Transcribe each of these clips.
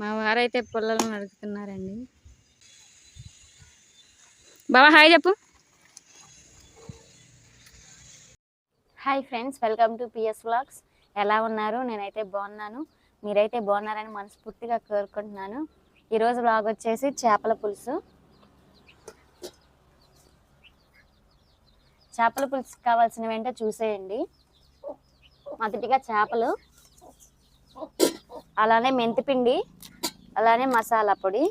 మా వారైతే పుల్లలు నడుపుతున్నారండి బాబా హాయ్ చెప్పు. Hi friends welcome to PS vlogs. ఎలా ఉన్నారు? నేనైతే బాగున్నాను. మీరైతే బాగున్నారని మనస్ఫూర్తిగా కోరుకుంటున్నాను. ఈరోజు వ్లాగ్ వచ్చేసి చేపల పులుసు. చేపల పులుసు కావాల్సిన వెంట చూసేయండి. మొదటిగా చేపలు అలానే మెంతిపిండి అలానే మసాలా పొడి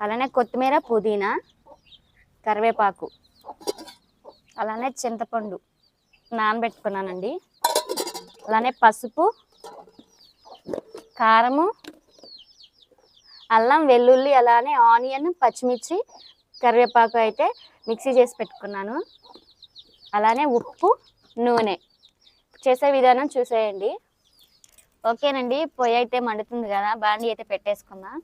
అలానే కొత్తిమీర పుదీనా కరివేపాకు అలానే చింతపండు నానబెట్టుకున్నానండి. అలానే పసుపు కారము అల్లం వెల్లుల్లి అలానే ఆనియన్ పచ్చిమిర్చి కరివేపాకు అయితే మిక్సీ చేసి పెట్టుకున్నాను. అలానే ఉప్పు నూనె. చేసే విధానం చూసేయండి. ఓకేనండి పొయ్యి అయితే మండుతుంది కదా బాండి అయితే పెట్టేసుకుందాం.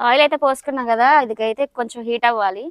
ఆయిల్ అయితే పోసుకున్నాం కదా ఇదికైతే కొంచెం హీట్ అవ్వాలి.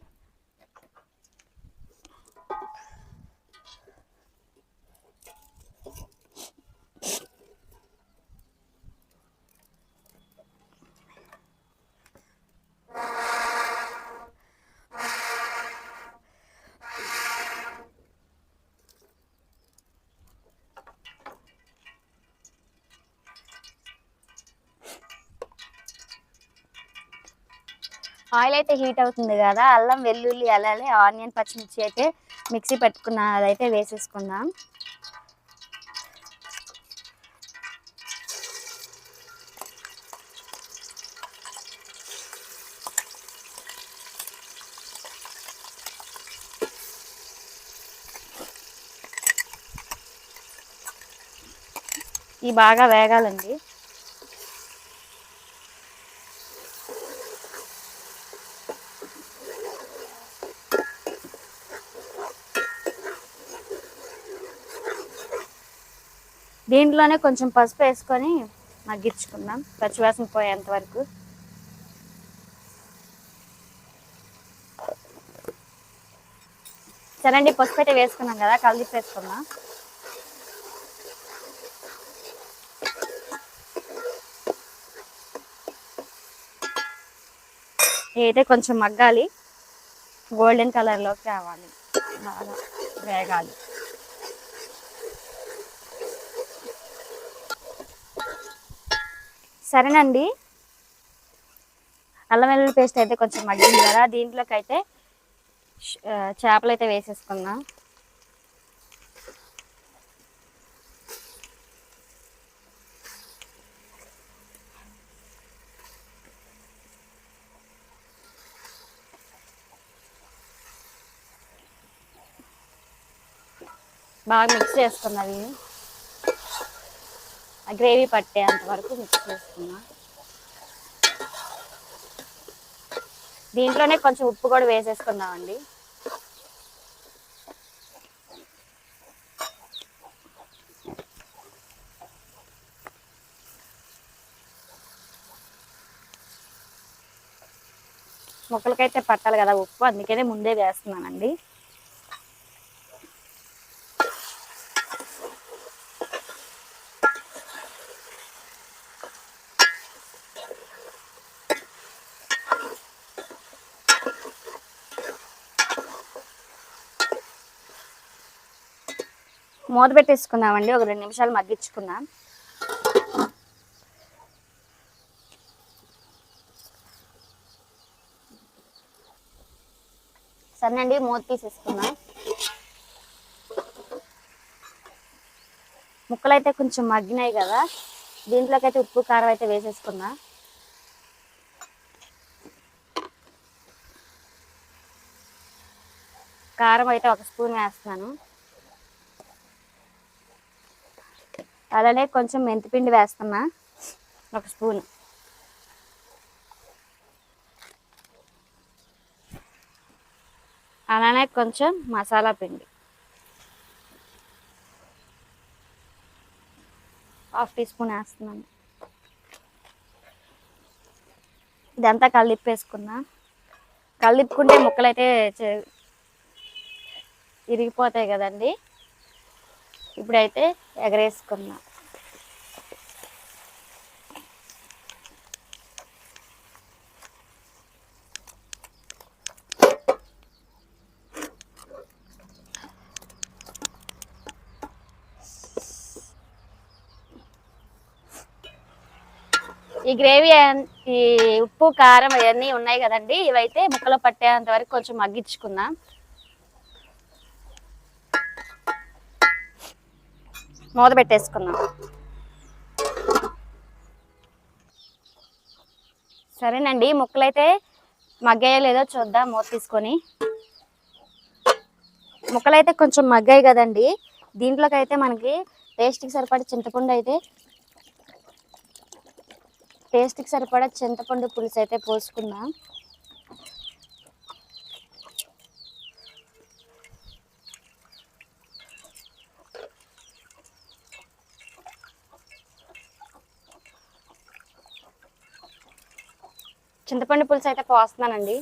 ఆయిల్ అయితే హీట్ అవుతుంది కదా అల్లం వెల్లుల్లి అలానే ఆనియన్ పచ్చిమిర్చి అయితే మిక్సీ పెట్టుకున్న అదైతే వేసేసుకుందాం. ఇవి బాగా వేగాలండి. దీంట్లోనే కొంచెం పసుపు వేసుకొని మగ్గించుకుందాం. పచ్చివాసన పోయేంత వరకు. సరే అండి పసుపు అయితే వేసుకున్నాం కదా కలిపి వేసుకుందాం అయితే కొంచెం మగ్గాలి. గోల్డెన్ కలర్లోకి రావాలి. బాగా వేగాలి. సరేనండి. అల్లం వెల్లుల్లి పేస్ట్ అయితే కొంచెం మగ్గింది కదా దీంట్లోకి అయితే చేపలు అయితే వేసేసుకున్నా. బాగా మిక్స్ చేసుకున్నది గ్రేవీ పట్టేంత వరకు మిక్స్ చేసుకున్నా. దీంట్లోనే కొంచెం ఉప్పు కూడా వేసేసుకుందామండి. ముక్కలకైతే పట్టాలి కదా ఉప్పు అందుకనే ముందే వేస్తున్నానండి. మూత పెట్టేసుకుందామండి. ఒక రెండు నిమిషాలు మగ్గించుకుందాం. సరేనండి మూత తీసేసుకుందాం. ముక్కలు అయితే కొంచెం మగ్గినాయి కదా. దీంట్లోకి అయితే ఉప్పు కారం అయితే వేసేసుకున్నా కారం అయితే ఒక స్పూన్ వేస్తున్నాను. అలానే కొంచెం మెంతిపిండి వేస్తున్నా. ఒక స్పూన్. అలానే కొంచెం మసాలా పిండి. హాఫ్ టీ స్పూన్ వేస్తున్నాను. ఇదంతా కలిపేసుకున్నా. కలిపుకుంటే ముక్కలు అయితే చే- ఇరిగిపోతాయి కదండి. ఇప్పుడైతే ఎగరేసుకున్నా. ఈ గ్రేవీ ఈ ఉప్పు కారం అవన్నీ ఉన్నాయి కదండి. ఇవైతే ముక్కలో పట్టేంత వరకు కొంచెం మగ్గించుకుందాం మూత పెట్టేసుకుందాం సరేనండి ముక్కలైతే మగ్గాయో లేదో చూద్దాం మూత తీసుకొని. ముక్కలైతే కొంచెం మగ్గాయి కదండి దీంట్లోకి అయితే మనకి టేస్ట్కి సరిపడే చింతపండు అయితే టేస్ట్కి సరిపడా చింతపండు పులుసు అయితే పోసుకుందాం. చింతపండు పులుసు అయితే పోస్తున్నానండి.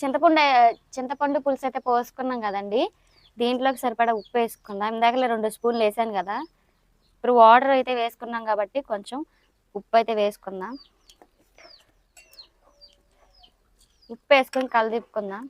చింతపండు చింతపండు పులుసు అయితే పోసుకున్నాం కదండి. దీంట్లోకి సరిపడా ఉప్పు వేసుకుందాం. ఇందాకలే రెండు స్పూన్లు వేసాను కదా. ఇప్పుడు వాటర్ అయితే వేసుకున్నాం కాబట్టి కొంచెం ఉప్పు అయితే వేసుకుందాం. ఉప్పు వేసుకొని కలదిప్పుకుందాం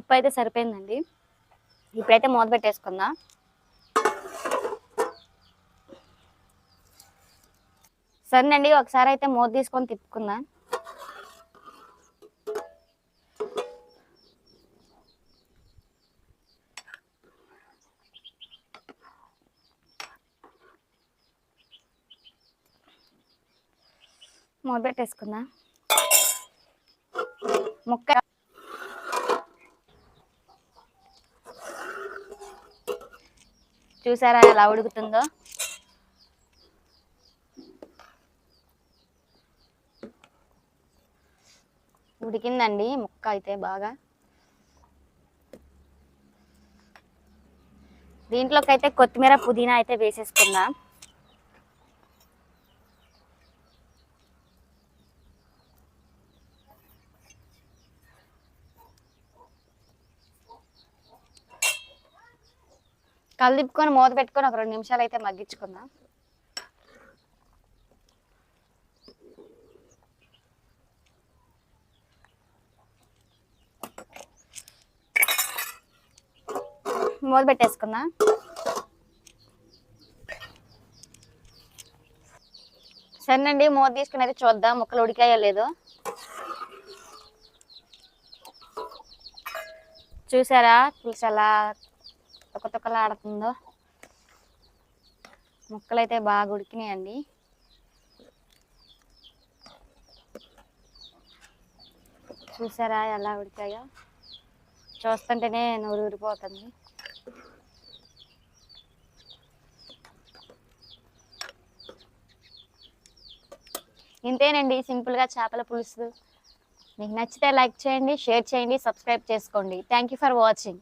ఉప్పు అయితే సరిపోయిందండి. ఇప్పుడైతే మూత పెట్టేసుకుందాం. సరేనండి ఒకసారి అయితే మూత తీసుకొని తిప్పుకుందాం. మూత పెట్టేసుకుందాం. ముక్క చూసారా ఎలా ఉడుకుతుందో? ఉడికిందండి ముక్క అయితే బాగా. దీంట్లోకి అయితే కొత్తిమీర పుదీనా అయితే వేసేసుకుందాం. కలిదిప్పుకొని మూత పెట్టుకొని ఒక రెండు నిమిషాలు అయితే మగ్గించుకుందాం. మూత పెట్టేసుకుందా. సరేనండి మూత తీసుకుని అయితే చూద్దాం. ముక్కలు ఉడికాయో లేదో. చూసారా? పులుసు ఎలా తొక్కతొక్కలాడుతుందో. ముక్కలైతే ముక్కలు అయితే బాగా ఉడికినాయండి. చూసారా ఎలా ఉడికాయో? చూస్తుంటేనే నూరు ఊరిపోతుంది. ఇంతేనండి సింపుల్గా చేపల పులుసు. మీకు నచ్చితే లైక్ చేయండి షేర్ చేయండి సబ్స్క్రైబ్ చేసుకోండి. Thank you for watching.